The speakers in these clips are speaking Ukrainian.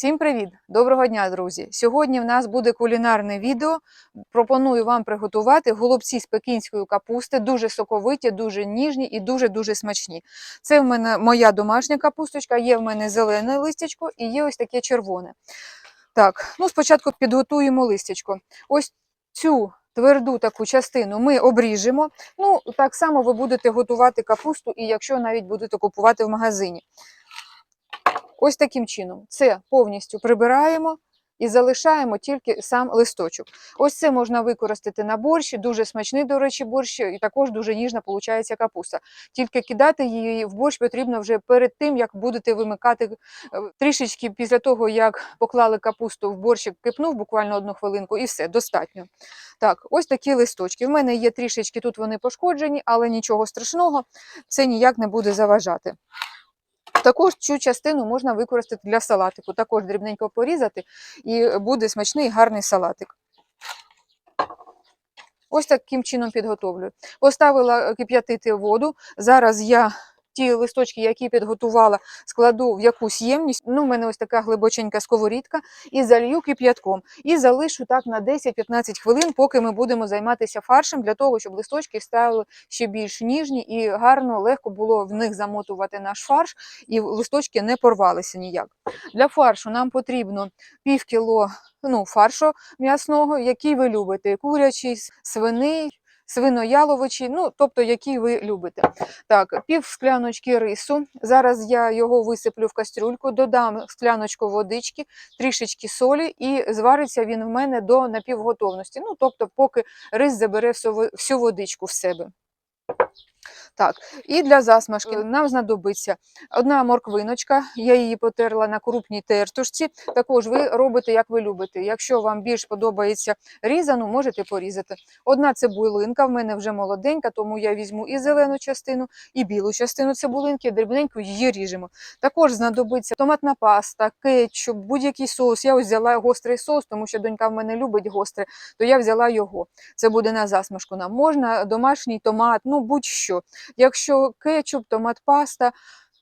Всім привіт! Доброго дня, друзі! Сьогодні в нас буде кулінарне відео. Пропоную вам приготувати голубці з пекінської капусти, дуже соковиті, дуже ніжні і дуже-дуже смачні. Це в мене моя домашня капусточка, є в мене зелене листячко і є ось таке червоне. Так, ну спочатку підготуємо листячко. Ось цю тверду таку частину ми обріжемо. Ну, так само ви будете готувати капусту, і якщо навіть будете купувати в магазині. Ось таким чином. Це повністю прибираємо і залишаємо тільки сам листочок. Ось це можна використати на борщ, дуже смачний, до речі, борщ, і також дуже ніжна виходить капуста. Тільки кидати її в борщ потрібно вже перед тим, як будете вимикати е, трішечки після того, як поклали капусту в борщик, кипнув буквально одну хвилинку, і все, достатньо. Так, ось такі листочки. В мене є трішечки тут вони пошкоджені, але нічого страшного, це ніяк не буде заважати. Також цю частину можна використати для салатику, також дрібненько порізати, і буде смачний гарний салатик. Ось таким чином підготовлю. Поставила кип'ятити воду. Зараз я ті листочки, які підготувала, складу в якусь ємність. Ну, у мене ось така глибоченька сковорідка, і залью кип'ятком. І залишу так на 10-15 хвилин, поки ми будемо займатися фаршем, для того, щоб листочки стали ще більш ніжні і гарно, легко було в них замотувати наш фарш, і листочки не порвалися ніяк. Для фаршу нам потрібно пів кіло ну, фаршу м'ясного, який ви любите: курячий, свиний. Свинояловичий, ну тобто, який ви любите. Так, пів скляночки рису. Зараз я його висиплю в кастрюльку, додам скляночку водички, трішечки солі, і звариться він в мене до напівготовності. Ну, тобто, поки рис забере всю водичку в себе. Так, і для засмажки нам знадобиться одна морквиночка, я її потерла на крупній тертушці. Також ви робите, як ви любите. Якщо вам більш подобається різану, можете порізати. Одна цибулинка, в мене вже молоденька, тому я візьму і зелену частину, і білу частину цибулинки, дрібненько її ріжемо. Також знадобиться томатна паста, кетчуп, будь-який соус. Я ось взяла гострий соус, тому що донька в мене любить гостре, то я взяла його. Це буде на засмажку. Нам можна домашній томат, ну будь-що. Якщо кетчуп, томат паста,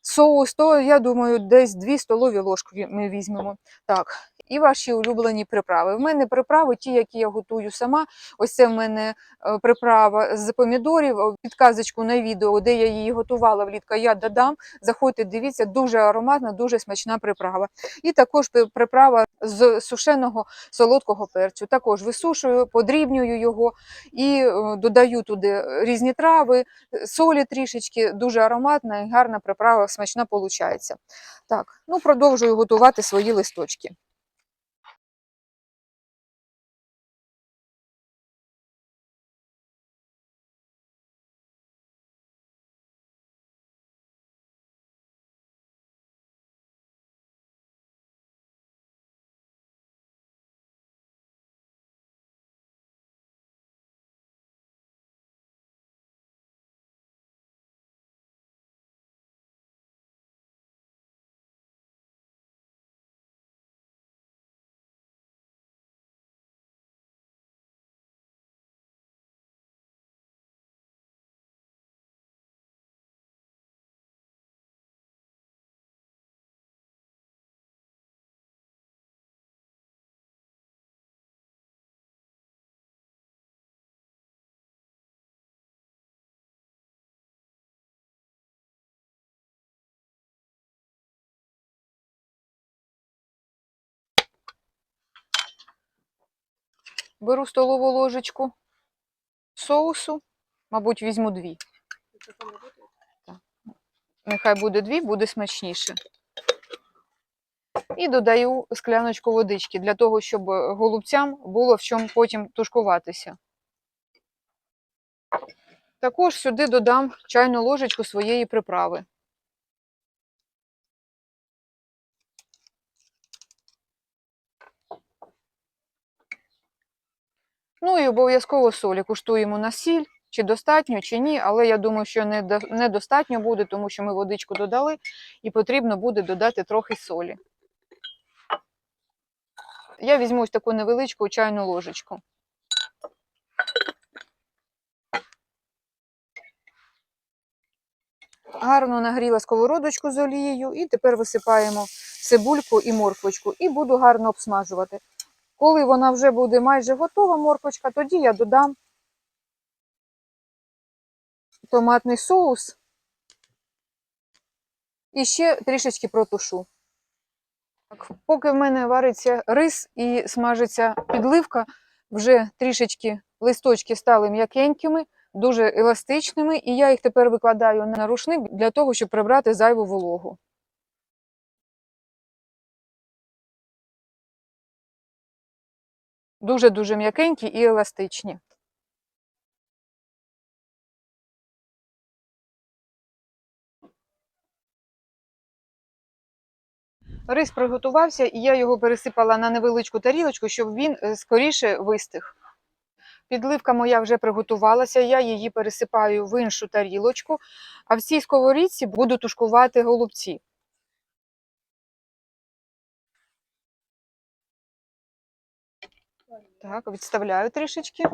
соус, то я думаю, десь 2 столові ложки ми візьмемо. Так. І ваші улюблені приправи. В мене приправи, ті, які я готую сама. Ось це в мене е, приправа з помідорів. Підказочку на відео, де я її готувала влітку, я додам. Заходьте, дивіться, дуже ароматна, дуже смачна приправа. І також приправа з сушеного солодкого перцю. Також висушую, подрібнюю його і е, додаю туди різні трави, солі трішечки, дуже ароматна і гарна приправа, смачна виходить. Так, ну продовжую готувати свої листочки. Беру столову ложечку соусу, мабуть, візьму дві. Так. Нехай буде дві, буде смачніше. І додаю скляночку водички для того, щоб голубцям було в чому потім тушкуватися. Також сюди додам чайну ложечку своєї приправи. Ну і обов'язково солі. Куштуємо на сіль, чи достатньо, чи ні, але я думаю, що недостатньо буде, тому що ми водичку додали і потрібно буде додати трохи солі. Я візьму ось таку невеличку чайну ложечку. Гарно нагріла сковородочку з олією, і тепер висипаємо цибульку і морквочку, і буду гарно обсмажувати. Коли вона вже буде майже готова, морквочка, тоді я додам томатний соус і ще трішечки протушу. Так, поки в мене вариться рис і смажиться підливка, вже трішечки листочки стали м'якенькими, дуже еластичними, і я їх тепер викладаю на рушник для того, щоб прибрати зайву вологу. Дуже-дуже м'якенькі і еластичні. Рис приготувався, і я його пересипала на невеличку тарілочку, щоб він е, скоріше вистиг. Підливка моя вже приготувалася, я її пересипаю в іншу тарілочку, а в цій сковорідці буду тушкувати голубці. Так, відставляю трішечки.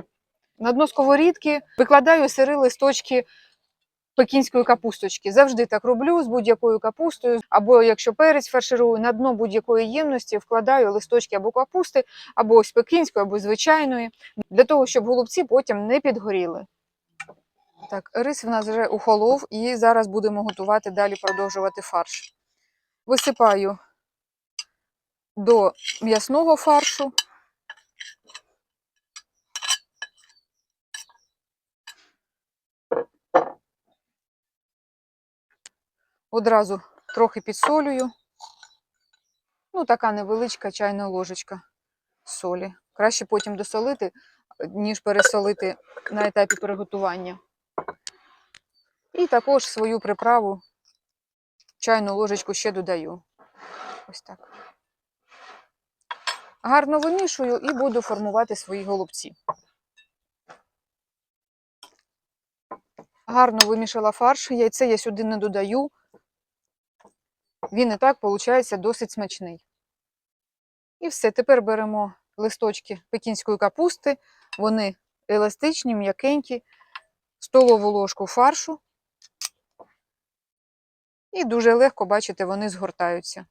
На дно сковорідки викладаю сири листочки пекінської капусточки. Завжди так роблю з будь-якою капустою, або якщо перець фарширую, на дно будь-якої ємності вкладаю листочки або капусти, або ось пекінської, або звичайної, для того, щоб голубці потім не підгоріли. Так, рис в нас вже ухолов, і зараз будемо готувати далі продовжувати фарш. Висипаю до м'ясного фаршу. Одразу трохи підсолюю. Ну, така невеличка чайна ложечка солі. Краще потім досолити, ніж пересолити на етапі приготування. І також свою приправу чайну ложечку ще додаю. Ось так. Гарно вимішую і буду формувати свої голубці. Гарно вимішала фарш, яйце я сюди не додаю. Він і так, виходить, досить смачний. І все, тепер беремо листочки пекінської капусти, вони еластичні, м'якенькі, столову ложку фаршу. І дуже легко, бачите, вони згортаються.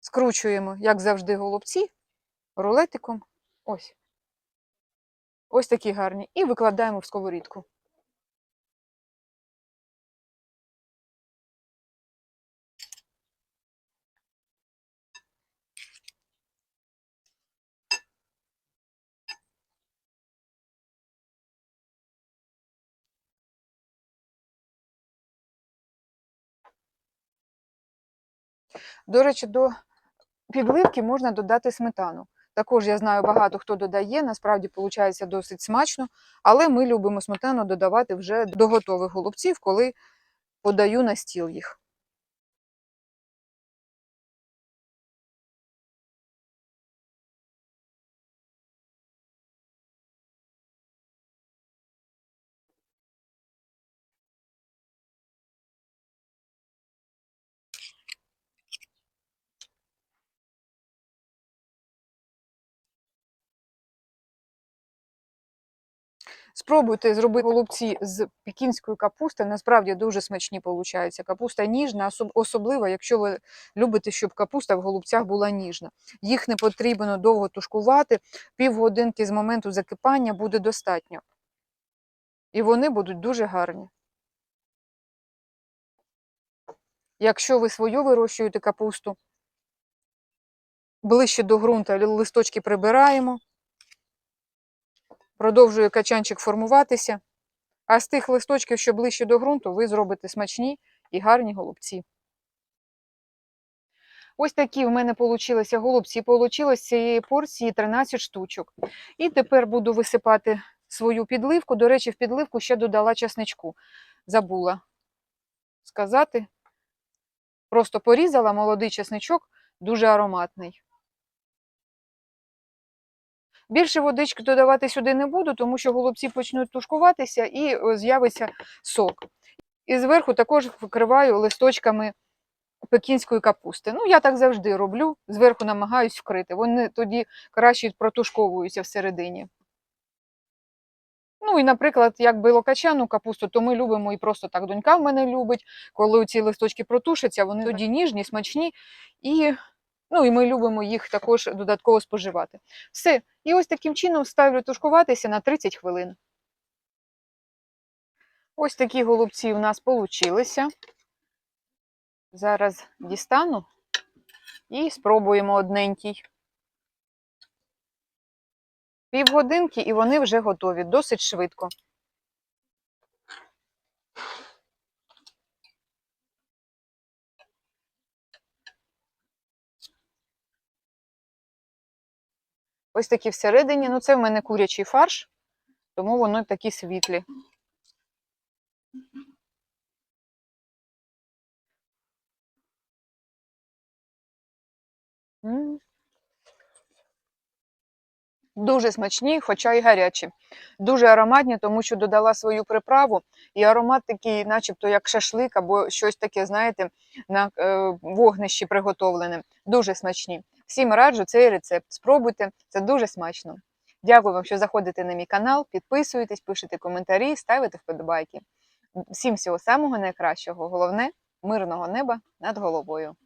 Скручуємо, як завжди, голубці рулетиком. Ось. Ось такі гарні. І викладаємо в сковорідку. До речі, до підливки можна додати сметану. Також я знаю, багато хто додає, насправді виходить досить смачно, але ми любимо сметану додавати вже до готових голубців, коли подаю на стіл їх. Спробуйте зробити голубці з пекінської капусти. Насправді дуже смачні получаються. Капуста ніжна, особливо, якщо ви любите, щоб капуста в голубцях була ніжна. Їх не потрібно довго тушкувати, півгодинки з моменту закипання буде достатньо. І вони будуть дуже гарні. Якщо ви свою вирощуєте капусту, ближче до ґрунту листочки прибираємо. Продовжує качанчик формуватися. А з тих листочків, що ближче до ґрунту, ви зробите смачні і гарні голубці. Ось такі в мене получилися голубці. Получилось з цієї порції 13 штучок. І тепер буду висипати свою підливку. До речі, в підливку ще додала часничку. Забула сказати. Просто порізала молодий часничок, дуже ароматний. Більше водички додавати сюди не буду, тому що голубці почнуть тушкуватися і е, з'явиться сок. І зверху також вкриваю листочками пекінської капусти. Ну, я так завжди роблю, зверху намагаюсь вкрити. Вони тоді краще протушковуються всередині. Ну і, наприклад, як білокачану капусту, то ми любимо і просто так донька в мене любить. Коли ці листочки протушаться, вони тоді ніжні, смачні, і, ну, і ми любимо їх також додатково споживати. Все. І ось таким чином ставлю тушкуватися на 30 хвилин. Ось такі голубці у нас получилися. Зараз дістану і спробуємо одненький. Півгодинки і вони вже готові, досить швидко. Ось такі всередині. Ну, це в мене курячий фарш, тому воно такі світлі. Дуже смачні, хоча й гарячі. Дуже ароматні, тому що додала свою приправу, і аромат такий, начебто, як шашлик або щось таке, знаєте, на е, вогнищі приготовлене. Дуже смачні. Всім раджу цей рецепт. Спробуйте, це дуже смачно. Дякую вам, що заходите на мій канал, підписуєтесь, пишете коментарі, ставите вподобайки. Всім всього самого найкращого. Головне мирного неба над головою.